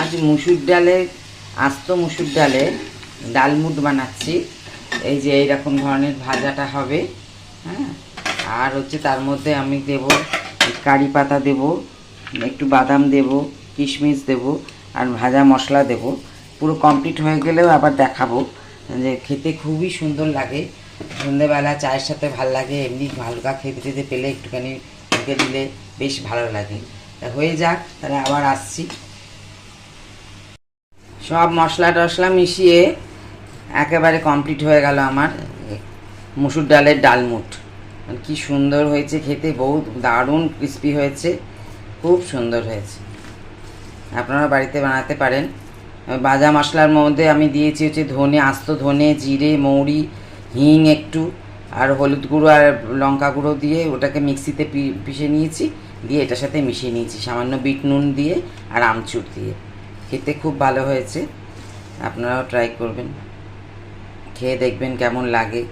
আজ মুসুর ডালে, আস্ত মুসুর ডালে ডালমুট বানাচ্ছি। এই যে এইরকম ধরনের ভাজাটা হবে হ্যাঁ? আর হচ্ছে তার মধ্যে আমি দেব কারি পাতা দেব, একটু বাদাম দেব, কিশমিশ দেব, আর ভাজা মশলা দেব। পুরো কমপ্লিট হয়ে গেলেও আবার দেখাবো যে খেতে খুবই সুন্দর লাগে। সন্ধ্যেবেলা চায়ের সাথে ভালো লাগে, এমনি হালকা খেতে খেতে পেলে একটুখানি ঢুকে দিলে বেশ ভালো লাগে। তা হয়ে যাক, তাহলে আবার আসছি। সব মশলা টশলা মিশিয়ে একেবারে কমপ্লিট হয়ে গেল আমার মুসুর ডালের ডালমুট আর কি সুন্দর হয়েছে খেতে, বহুত দারুণ ক্রিস্পি হয়েছে, খুব সুন্দর হয়েছে। আপনারা বাড়িতে বানাতে পারেন। ভাজা মশলার মধ্যে আমি দিয়েছি হচ্ছে ধনে আস্ত, ধনে, জিরে, মৌরি, হিং একটু, আর হলুদ গুঁড়ো আর লঙ্কা গুঁড়ো দিয়ে ওটাকে মিক্সিতে পিষে নিয়েছি, দিয়ে এটার সাথে মিশিয়ে নিয়েছি। সামান্য বিট নুন দিয়ে আর আমচুর দিয়ে। খেতে খুব ভালো হয়েছে। আপনারাও ট্রাই করবেন। খেয়ে দেখবেন কেমন লাগে।